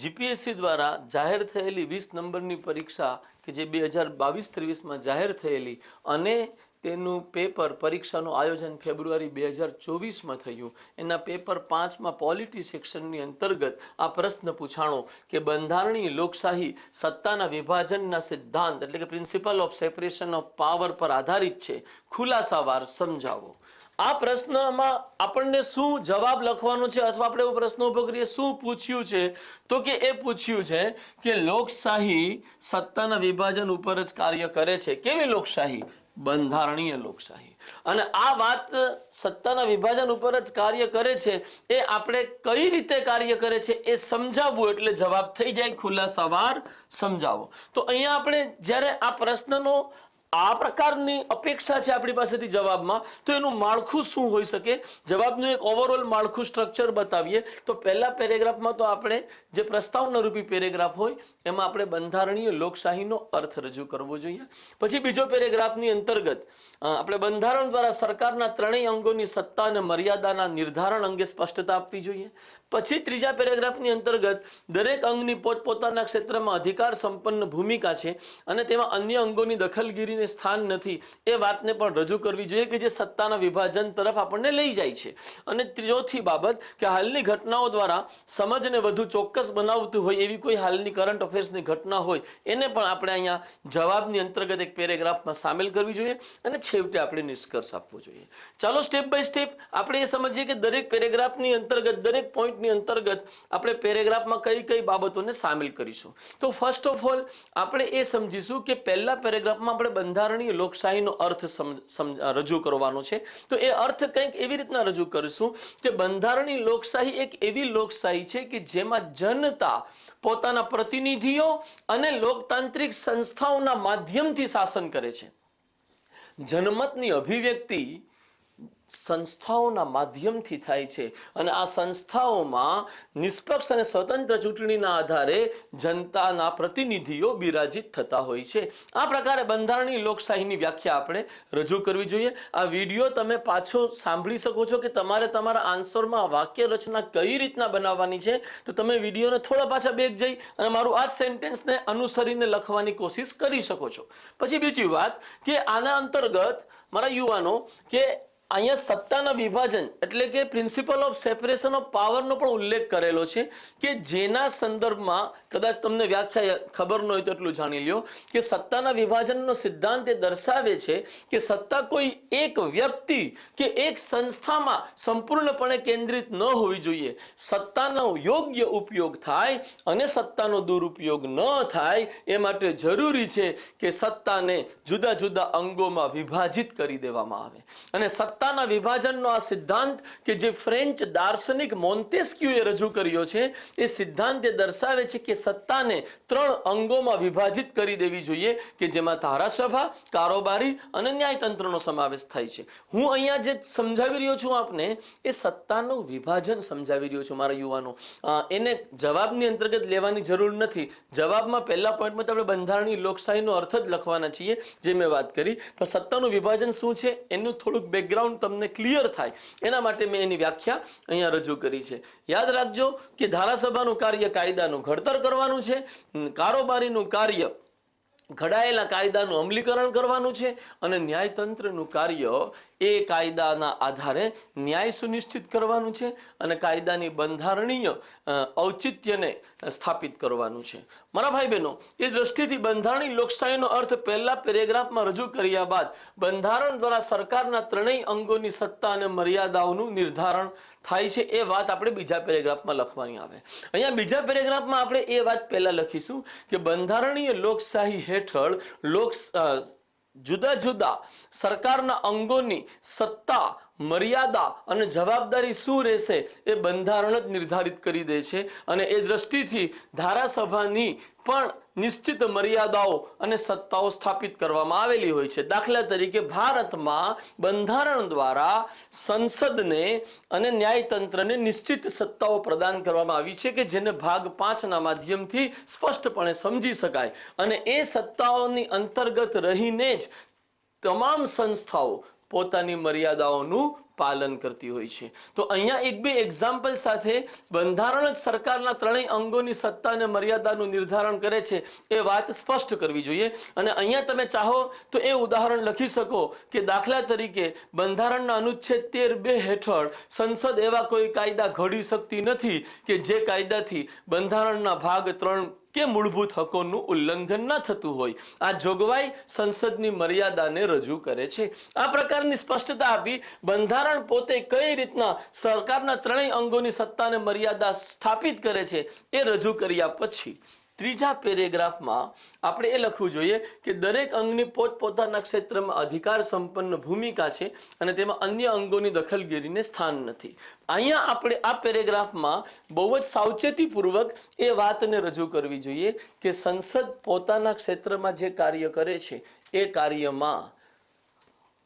GPSC દ્વારા જાહેર થયેલી વીસ નંબરની પરીક્ષા કે જે બે હજાર બાવીસ ત્રેવીસમાં જાહેર થયેલી અને તેનું પેપર પરીક્ષાનું આયોજન ફેબ્રુઆરી બે હજાર ચોવીસમાં થયું. એના પેપર પાંચમાં પોલિટી સેક્શનની અંતર્ગત આ પ્રશ્ન પૂછાણો કે બંધારણીય લોકશાહી સત્તાના વિભાજનના સિદ્ધાંત એટલે કે principle of separation of power પર આધારિત છે, ખુલાસાવાર સમજાવો. આ પ્રશ્નમાં આપણને શું જવાબ લખવાનો છે અથવા આપણે એવો પ્રશ્ન ઊભો કરીએ, શું પૂછ્યું છે? તો કે એ પૂછ્યું છે કે લોકશાહી સત્તાના વિભાજન ઉપર જ કાર્ય કરે છે. કેવી લોકશાહી? બંધારણીય લોકશાહી. અને આ વાત સત્તાના વિભાજન ઉપર જ કાર્ય કરે છે. એ આપણે કઈ રીતે કાર્ય કરે છે એ સમજાવવું એટલે જવાબ થઈ જાય ખુલ્લા સવાર સમજાવો. તો અહીંયા આપણે જ્યારે આ પ્રશ્નનો આ પ્રકારની અપેક્ષા છે આપણી પાસેથી જવાબમાં. તો એનું માળખું શું હોઈ શકે? જવાબનું એક ઓવરઓલ માળખું સ્ટ્રક્ચર બતાવીએ. તો પહેલા પેરેગ્રાફમાં તો આપણે જે પ્રસ્તાવના રૂપી પેરેગ્રાફ હોય, એમાં આપણે બંધારણીય લોકશાહીનો અર્થ રજૂ કરવો જોઈએ. પછી બીજો પેરેગ્રાફની અંતર્ગત આપણે બંધારણ દ્વારા સરકારના ત્રણેય અંગોની સત્તા અને મર્યાદાના નિર્ધારણ અંગે સ્પષ્ટતા આપવી જોઈએ. પછી ત્રીજા પેરેગ્રાફની અંતર્ગત, દરેક અંગની પોતપોતાના ક્ષેત્રમાં અધિકાર સંપન્ન ભૂમિકા છે અને તેમાં અન્ય અંગોની દખલગીરીને સ્થાન નથી. એ વાતને પણ રજૂ કરવી જોઈએ કે જે સત્તાના વિભાજન તરફ આપણને લઈ જાય છે. અને ત્રીજોથી બાબત કે હાલની ઘટનાઓ દ્વારા સમજને વધુ ચોક્કસ બનાવતું હોય એવી કોઈ હાલની કરંટ અફેર્સની ઘટના હોય, એને પણ આપણે અહીંયા જવાબની અંતર્ગત એક પેરેગ્રાફમાં સામેલ કરવી જોઈએ અને છેવટે આપણે નિષ્કર્ષ આપવો જોઈએ. ચાલો સ્ટેપ બાય સ્ટેપ આપણે એ સમજીએ કે દરેક પેરેગ્રાફની અંતર્ગત, દરેક પોઈન્ટની અંતર્ગત આપણે પેરેગ્રાફમાં કઈ કઈ બાબતોને સામેલ કરીશું. તો ફર્સ્ટ ઓફ ઓલ આપણે એ સમજીશું કે પહેલા પેરેગ્રાફમાં આપણે બંધારણીય લોકશાહીનો અર્થ રજૂ કરવાનો છે. તો એ અર્થ કંઈક એવી રીતના રજૂ કરીશું કે બંધારણીય લોકશાહી એક એવી લોકશાહી છે કે જેમાં જનતા પોતાના પ્રતિનિધિઓ અને લોકતાંત્રિક સંસ્થાઓના માધ્યમથી શાસન કરે છે. જનમતની અભિવ્યક્તિ સંસ્થાઓના માધ્યમથી થાય છે. અને આ સંસ્થાઓમાં નિષ્પક્ષ અને સ્વતંત્ર ચૂંટણીના આધારે જનતાના પ્રતિનિધિઓ બિરાજિત થતા હોય છે. આ પ્રકારે બંધારણીય લોકશાહીની વ્યાખ્યા આપણે રજૂ કરવી જોઈએ. આ વીડિયો તમે પાછો સાંભળી શકો છો કે તમારે તમારા આન્સરમાં વાક્ય રચના કઈ રીતના બનાવવાની છે. તો તમે વિડીયોને થોડા પાછા બેક જઈ અને મારું આ સેન્ટેન્સને અનુસરીને લખવાની કોશિશ કરી શકો છો. પછી બીજી વાત કે આના અંતર્ગત મારા યુવાનો કે અહીંયા સત્તાના વિભાજન એટલે કે પ્રિન્સિપલ ઓફ સેપરેશન ઓફ પાવરનો પણ ઉલ્લેખ કરેલો છે કે જેના સંદર્ભમાં કદાચ તમને વ્યાખ્યા ખબર ન હોય તો એટલું જાણી લ્યો કે સત્તાના વિભાજનનો સિદ્ધાંત એ દર્શાવે છે કે સત્તા કોઈ એક વ્યક્તિ કે એક સંસ્થામાં સંપૂર્ણપણે કેન્દ્રિત ન હોવી જોઈએ. સત્તાનો યોગ્ય ઉપયોગ થાય અને સત્તાનો દુરુપયોગ ન થાય એ માટે જરૂરી છે કે સત્તાને જુદા જુદા અંગોમાં વિભાજિત કરી દેવામાં આવે. અને સત્તાના વિભાજનનો આ સિદ્ધાંત કે જે ફ્રેન્ચ દાર્શનિક મોન્ટેસ્ક્યુએ રજૂ કર્યો છે, એ સિદ્ધાંત એ દર્શાવે છે કે સત્તાને ત્રણ અંગોમાં વિભાજિત કરી દેવી જોઈએ કે જેમાં ધારાસભા, કારોબારી અને ન્યાયતંત્રનો સમાવેશ થાય છે. હું અહીંયા જે સમજાવી રહ્યો છું આપને, એ સત્તાનું વિભાજન સમજાવી રહ્યો છું મારા યુવાનો. એને જવાબની અંતર્ગત લેવાની જરૂર નથી. જવાબમાં પહેલા પોઈન્ટમાં તો આપણે બંધારણીય લોકશાહીનો અર્થ જ લખવાના છીએ, જે મેં વાત કરી. પણ સત્તાનું વિભાજન શું છે? એનું થોડુંક બેકગ્રાઉન્ડ તમને ક્લિયર થાય. એના માટે મેં એની વ્યાખ્યા અહીંયા રજૂ કરી છે. યાદ રાખજો કે ધારાસભાનું કાર્ય કાયદાનું ઘડતર કરવાનું છે કારોબારીનું કાર્ય ઘડાયેલા કાયદાનું અમલીકરણ કરવાનું છે અને ન્યાયતંત્રનું કાર્ય એ કાયદાના આધારે ન્યાય સુનિશ્ચિત કરવાનું છે અને કાયદાની બંધારણીય ઔચિત્યને સ્થાપિત કરવાનું છે. મારા ભાઈ બહેનો એ દ્રષ્ટિથી બંધારણીય લોકશાહીનો અર્થ પહેલા પેરેગ્રાફમાં રજૂ કર્યા બાદ બંધારણ દ્વારા સરકારના ત્રણેય અંગોની સત્તા અને મર્યાદાઓનું નિર્ધારણ થાય છે એ વાત આપણે બીજા પેરેગ્રાફમાં લખવાની આવે. અહીંયા બીજા પેરેગ્રાફમાં આપણે એ વાત પહેલાં લખીશું કે બંધારણીય લોકશાહી હેઠળ લોક જુદા જુદા સરકારના અંગોની સત્તા મર્યાદા અને જવાબદારી શું રહેશે એ બંધારણ જ નિર્ધારિત કરી દે છે અને એ દ્રષ્ટિથી ધારાસભાની પણ નિશ્ચિત મર્યાદાઓ અને સત્તાઓ સ્થાપિત કરવામાં આવેલી હોય છે. દાખલા તરીકે ભારતમાં બંધારણ દ્વારા સંસદને અને ન્યાયતંત્રને નિશ્ચિત સત્તાઓ પ્રદાન કરવામાં આવી છે કે જેને ભાગ પાંચના માધ્યમથી સ્પષ્ટપણે સમજી શકાય. અને એ સત્તાઓની અંતર્ગત રહીને જ તમામ સંસ્થાઓ પોતાની મર્યાદાઓનું પાલન કરતી હોય છે. તો અહીંયા એક બે એક્ઝામ્પલ સાથે બંધારણ જ સરકારના ત્રણેય અંગોની સત્તા અને મર્યાદાનું નિર્ધારણ કરે છે એ વાત સ્પષ્ટ કરવી જોઈએ. અને અહીંયા તમે ચાહો તો એ ઉદાહરણ લખી શકો કે દાખલા તરીકે બંધારણના અનુચ્છેદ તેર બે હેઠળ સંસદ એવા કોઈ કાયદા ઘડી શકતી નથી કે જે કાયદાથી બંધારણના ભાગ ત્રણ કે મૂળભૂત હકોનું ઉલ્લંઘન ન થતું હોય. આ જોગવાઈ સંસદની મર્યાદાને રજૂ કરે છે. આ પ્રકારની સ્પષ્ટતા આપી બંધારણ પોતે કઈ રીતના સરકારના ત્રણેય અંગોની સત્તાને મર્યાદા સ્થાપિત કરે છે એ રજૂ કર્યા પછી ત્રીજા પેરેગ્રાફમાં આપણે એ લખવું જોઈએ કે દરેક અંગની પોતપોતાના ક્ષેત્રમાં અધિકાર સંપન્ન ભૂમિકા છે અને તેમાં અન્ય અંગોની દખલગીરીને સ્થાન નથી. અહીંયા આપણે આ પેરેગ્રાફમાં બહુ જ સાવચેતીપૂર્વક એ વાતને રજૂ કરવી જોઈએ કે સંસદ પોતાના ક્ષેત્રમાં જે કાર્ય કરે છે, એ કાર્યમાં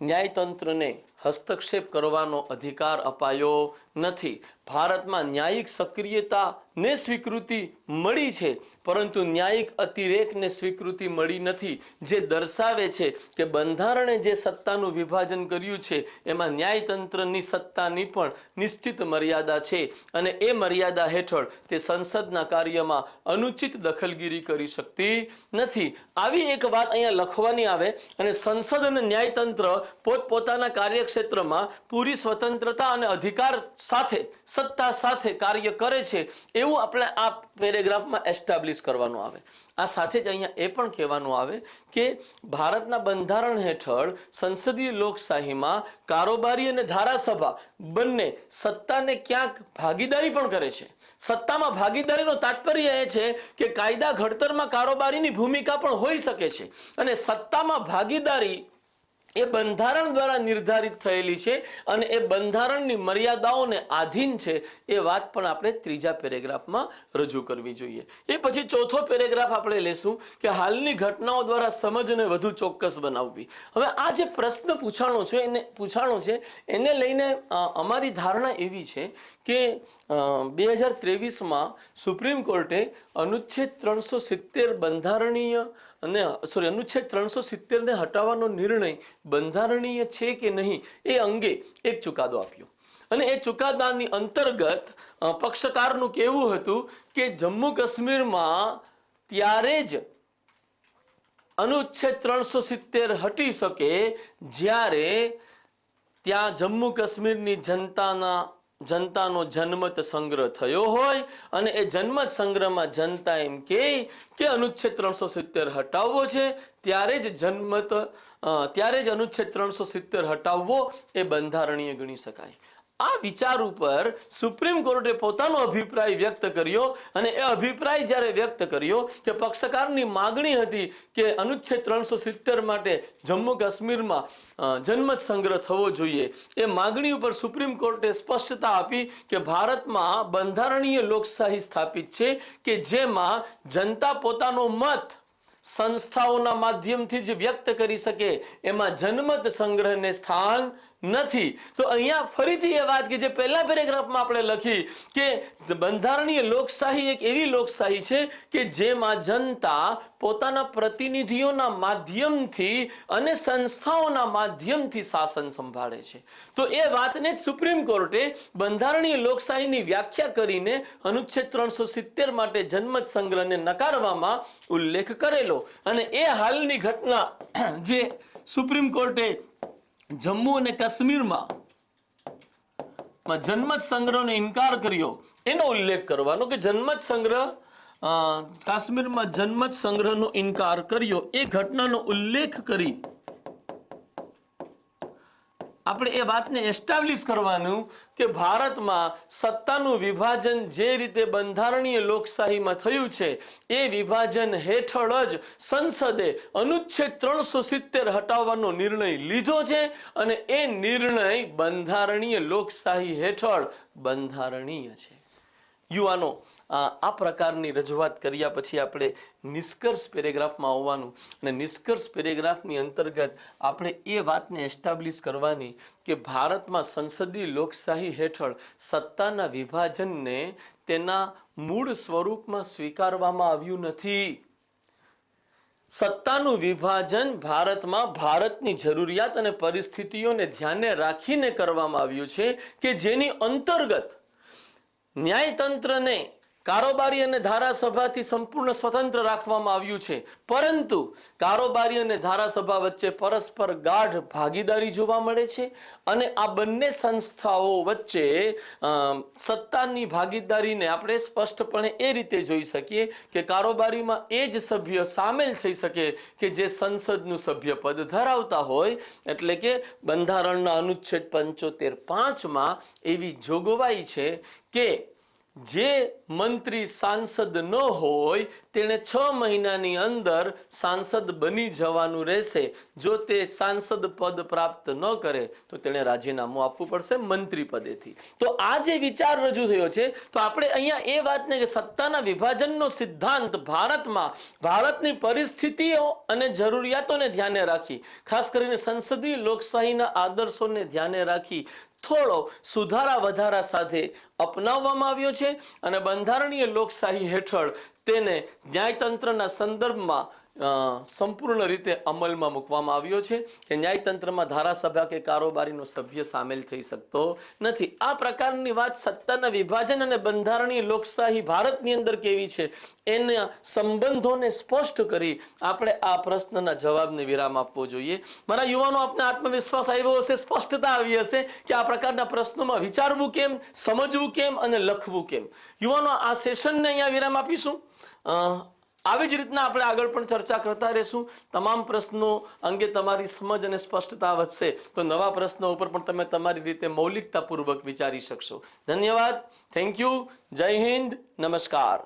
ન્યાયતંત્રને હસ્તક્ષેપ કરવાનો અધિકાર અપાયો નથી. ભારતમાં ન્યાયિક સક્રિયતાને સ્વીકૃતિ મળી છે, પરંતુ ન્યાયિક અતિરેકને સ્વીકૃતિ મળી નથી. જે દર્શાવે છે કે બંધારણે જે સત્તાનું વિભાજન કર્યું છે, એમાં ન્યાયતંત્રની સત્તાની પણ નિશ્ચિત મર્યાદા છે અને એ મર્યાદા હેઠળ તે સંસદના કાર્યમાં અનુચિત દખલગીરી કરી શકતી નથી. આવી એક વાત અહીંયા લખવાની આવે અને સંસદ અને ન્યાયતંત્ર પોતપોતાના કાર્યક્ષેત્રમાં પૂરી સ્વતંત્રતા અને અધિકાર સાથે, સત્તા સાથે કાર્ય કરે છે, એવું આપણે આ પેરેગ્રાફમાં એસ્ટાબ્લિશ કરવાનું આવે. આ સાથે જ અહીંયા એ પણ કહેવાનું આવે કે ભારતના બંધારણ હેઠળ સંસદીય લોકશાહીમાં કારોબારી અને ધારાસભા બંને સત્તાને ક્યાંક ભાગીદારી પણ કરે છે. સત્તામાં ભાગીદારીનો તાત્પર્ય એ છે કે કાયદા ઘડતરમાં કારોબારીની ભૂમિકા પણ હોઈ શકે છે. અને સત્તામાં ભાગીદારી એ બંધારણ દ્વારા નિર્ધારિત થયેલી છે અને એ બંધારણની મર્યાદાઓને આધીન છે એ વાત પણ આપણે ત્રીજા પેરેગ્રાફમાં રજૂ કરવી જોઈએ. એ પછી ચોથો પેરેગ્રાફ આપણે લેશું કે હાલની ઘટનાઓ દ્વારા સમજને વધુ ચોક્કસ બનાવવી. હવે આ જે પ્રશ્ન પૂછાણો છે એને પૂછાણો છે, એને લઈને અમારી ધારણા એવી છે કે બે હજાર ત્રેવીસમાં સુપ્રીમ કોર્ટે અનુચ્છેદ ત્રણસો સિત્તેર બંધારણીય અને, સોરી, અનુચ્છેદ ત્રણસો સિત્તેરને હટાવવાનો નિર્ણય બંધારણીય છે કે નહીં એ અંગે એક ચુકાદો આપ્યો. અને એ ચુકાદાની અંતર્ગત પક્ષકારનું કહેવું હતું કે જમ્મુ કાશ્મીરમાં ત્યારે જ અનુચ્છેદ ત્રણસો સિત્તેર હટી શકે જ્યારે ત્યાં જમ્મુ કાશ્મીરની જનતાના જનતાનો જનમત સંગ્રહ થયો હોય અને એ જનમત સંગ્રહમાં જનતા એમ કહે કે અનુચ્છેદ ત્રણસો સિત્તેર હટાવવો છે. ત્યારે જ જનમત ત્યારે જ અનુચ્છેદ ત્રણસો સિત્તેર હટાવવો એ બંધારણીય ગણી શકાય. આ વિચાર ઉપર સુપ્રીમ કોર્ટે પોતાનો અભિપ્રાય વ્યક્ત કર્યો અને એ અભિપ્રાય જ્યારે વ્યક્ત કર્યો કે પક્ષકારની માગણી હતી કે અનુચ્છેદ ત્રણસો સિત્તેર માટે જમ્મુ કાશ્મીરમાં અ, સંગ્રહ થવો જોઈએ. એ માગણી ઉપર સુપ્રીમ કોર્ટે સ્પષ્ટતા આપી કે ભારતમાં બંધારણીય લોકશાહી સ્થાપિત છે કે જેમાં જનતા પોતાનો મત સંસ્થાઓના માધ્યમથી જ વ્યક્ત કરી શકે. એમાં જનમત સંગ્રહને સ્થાન નથી. તો અહીંયા ફરીથી એ વાત કે જે પહેલા પેરેગ્રાફમાં આપણે લખી કે બંધારણીય લોકશાહી એક એવી લોકશાહી છે કે જેમાં જનતા પોતાના પ્રતિનિધિઓના માધ્યમથી અને સંસ્થાઓના માધ્યમથી શાસન સંભાળે છે. તો એ વાતને સુપ્રીમ કોર્ટે બંધારણીય લોકશાહીની વ્યાખ્યા કરીને અનુચ્છેદ ત્રણસો સિત્તેર માટે જનમત સંગ્રહને નકારવામાં ઉલ્લેખ કરેલો. અને એ હાલની ઘટના જે સુપ્રીમ કોર્ટે જમ્મુ અને કાશ્મીરમાં જન્મત સંગ્રહનો ઇનકાર કર્યો. એનો ઉલ્લેખ કરવાનો કે જન્મત સંગ્રહ કાશ્મીરમાં જન્મત સંગ્રહનો ઇનકાર કર્યો. એ ઘટનાનો ઉલ્લેખ કરી આપણે એ વાતને એસ્ટાબ્લિશ કરવાનું કે ભારતમાં સત્તાનું વિભાજન જે રીતે બંધારણીય લોકશાહીમાં થયું છે, એ વિભાજન હેઠળ જ સંસદે અનુચ્છેદ ત્રણસો સિત્તેર હટાવવાનો નિર્ણય લીધો છે અને એ નિર્ણય બંધારણીય લોકશાહી હેઠળ બંધારણીય છે. યુવાનો આ પ્રકારની રજૂઆત કર્યા પછી આપણે નિષ્કર્ષ પેરેગ્રાફમાં આવવાનું અને નિષ્કર્ષ પેરેગ્રાફની અંતર્ગત આપણે એ વાતને એસ્ટાબ્લિશ કરવાની કે ભારતમાં સંસદીય લોકશાહી હેઠળ સત્તાના વિભાજનને તેના મૂળ સ્વરૂપમાં સ્વીકારવામાં આવ્યું નથી. સત્તાનું વિભાજન ભારતમાં ભારતની જરૂરિયાત અને પરિસ્થિતિઓને ધ્યાને રાખીને કરવામાં આવ્યું છે કે જેની અંતર્ગત ન્યાયતંત્રને કારોબારી અને ધારાસભાથી સંપૂર્ણ સ્વતંત્ર રાખવામાં આવ્યું છે. પરંતુ કારોબારી અને ધારાસભા વચ્ચે પરસ્પર ગાઢ ભાગીદારી જોવા મળે છે અને આ બંને સંસ્થાઓ વચ્ચે સત્તાની ભાગીદારીને આપણે સ્પષ્ટપણે એ રીતે જોઈ શકીએ કે કારોબારીમાં એ જ સભ્ય સામેલ થઈ શકે કે જે સંસદનું સભ્ય પદ ધરાવતા હોય. એટલે કે બંધારણના અનુચ્છેદ પંચોતેર પાંચમાં એવી જોગવાઈ છે કે જે મંત્રી સાંસદ ન હોય તેણે છ મહિનાની અંદર સાંસદ બની જવાનું રહેશે. જો તે સાંસદ પદ પ્રાપ્ત ન કરે, તો તેણે રાજીનામું આપવું પડશે મંત્રી પદેથી. તો આ જે વિચાર રજૂ થયો છે, તો આપણે અહીંયા એ વાતને કે સત્તાના વિભાજનનો સિદ્ધાંત ભારતમાં ભારતની પરિસ્થિતિઓ અને જરૂરિયાતોને ધ્યાને રાખી, ખાસ કરીને સંસદીય લોકશાહીના આદર્શોને ધ્યાને રાખી, થોડો સુધારા વધારા સાથે અપનાવવામાં આવ્યો છે અને બંધારણીય લોકશાહી હેઠળ તેને ન્યાયતંત્રના સંદર્ભમાં સંપૂર્ણ રીતે અમલમાં મૂકવામાં આવ્યો છે કે ન્યાયતંત્રમાં ધારાસભા કે કારોબારીનો સભ્ય સામેલ થઈ શકતો નથી. આ પ્રકારની વાત સત્તાના વિભાજન અને બંધારણીય લોકશાહી ભારતની અંદર કેવી છે એના સંબંધોને સ્પષ્ટ કરી આપણે આ પ્રશ્નના જવાબને વિરામ આપવો જોઈએ. મારા યુવાનો, આપને આત્મવિશ્વાસ આવ્યો હશે, સ્પષ્ટતા આવી હશે કે આ પ્રકારના પ્રશ્નોમાં વિચારવું કેમ, સમજવું કેમ અને લખવું કેમ? યુવાનો, આ સેશનને અહીંયા વિરામ આપીશું. આવી જ રીતના આપણે આગળ પણ ચર્ચા કરતા રહેશું. તમામ પ્રશ્નો અંગે તમારી સમજ અને સ્પષ્ટતા વધશે. તો નવા પ્રશ્નો ઉપર પણ તમે તમારી રીતે મૌલિકતાપૂર્વક વિચારી શકશો. ધન્યવાદ. થેન્ક યુ જય હિન્દ. નમસ્કાર.